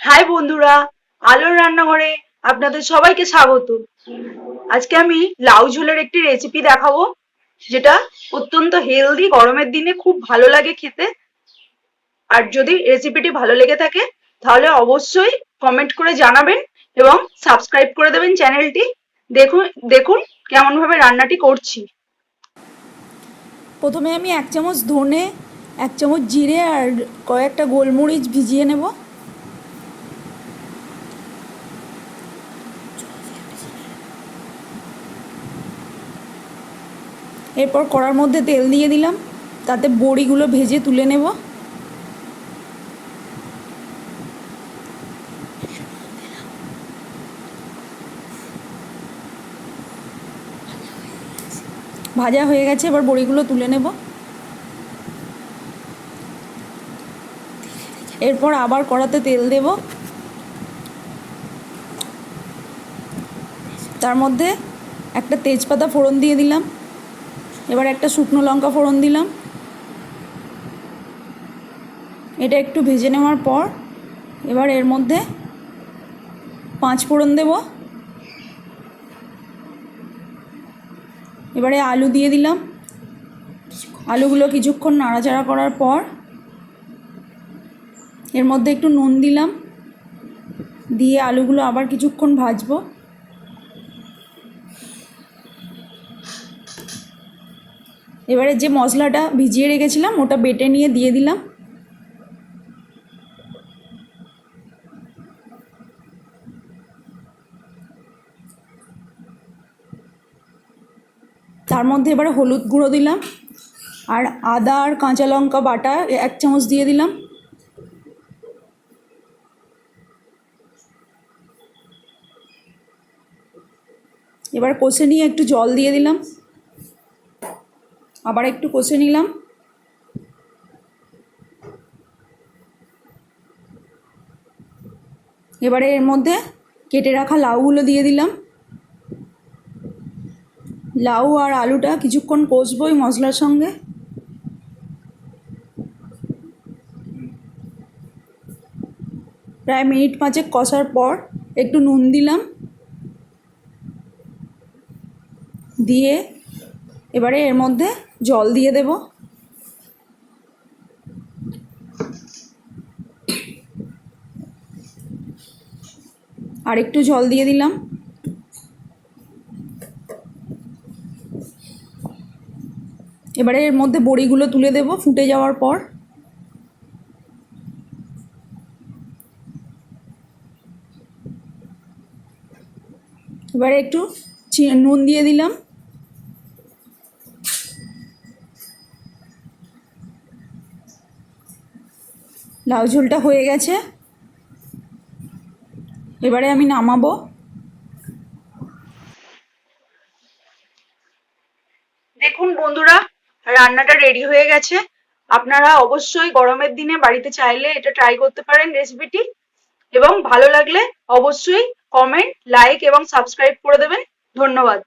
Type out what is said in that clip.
High বন্ধুরা, আলোর রান্নাঘরে আপনাদের সবাইকে স্বাগত। আজকে আমি লাউ ঝোলের একটি রেসিপি দেখাবো, যেটা অত্যন্ত হেলদি গরমের দিনে খুব ভালো লাগে খেতে। আর যদি রেসিপিটি ভালো লেগে থাকে, তাহলে অবশ্যই কমেন্ট করে জানাবেন এবং সাবস্ক্রাইব করে দেবেন চ্যানেলটি দেখুন দেখুন কেমন ভাবে রান্নাটি করছি। প্রথমে আমি এক চামচ ধনে, এক চামচ জিরে আর কয়েকটা গোলমরিচ ভিজিয়ে নেব। এরপর কড়ার মধ্যে তেল দিয়ে দিলাম। তাতে বড়িগুলো ভেজে তুলে নেব। ভাজা হয়ে গেছে, এবার বড়িগুলো তুলে নেব। এরপর আবার কড়াতে তেল দেব। তার মধ্যে একটা তেজপাতা ফোড়ন দিয়ে দিলাম। এবার একটা শুকনো লঙ্কা ফোড়ন দিলাম। এটা একটু ভেজে নেওয়ার পর এবার এর মধ্যে পাঁচ ফোড়ন দেবো। এবারে আলু দিয়ে দিলাম। আলুগুলো কিছুক্ষণ নাড়াচাড়া করার পর এর মধ্যে একটু নুন দিলাম। দিয়ে আলুগুলো আবার কিছুক্ষণ ভাজবো। এবারে যে মশলাটা ভিজিয়ে রেখেছিলাম, ওটা বেটে নিয়ে দিয়ে দিলাম। তার মধ্যে এবারে হলুদ গুঁড়ো দিলাম, আর আদা আর কাঁচা লঙ্কা বাটা এক চামচ দিয়ে দিলাম। এবার কষে নিয়ে একটু জল দিয়ে দিলাম। আবার একটু কষে নিলাম। এবারে এর মধ্যে কেটে রাখা লাউগুলো দিয়ে দিলাম। লাউ আর আলুটা কিছুক্ষণ কষবো ওই মশলার সঙ্গে। প্রায় মিনিট পাঁচেক কষার পর একটু নুন দিলাম। দিয়ে এবারে এর মধ্যে জল দিয়ে দেব। আর একটু জল দিয়ে দিলাম। এবারে এর মধ্যে বড়িগুলো তুলে দেব ফুটে যাওয়ার পর। এবারে একটু নুন দিয়ে দিলাম। লাউ ঝোলটা হয়ে গেছে। এবারে আমি নামাবো। দেখুন বন্ধুরা, রান্নাটা রেডি হয়ে গেছে। আপনারা অবশ্যই গরমের দিনে বাড়িতে চাইলে এটা ট্রাই করতে পারেন রেসিপিটি এবং ভালো লাগলে অবশ্যই কমেন্ট লাইক এবং সাবস্ক্রাইব করে দেবেন। ধন্যবাদ।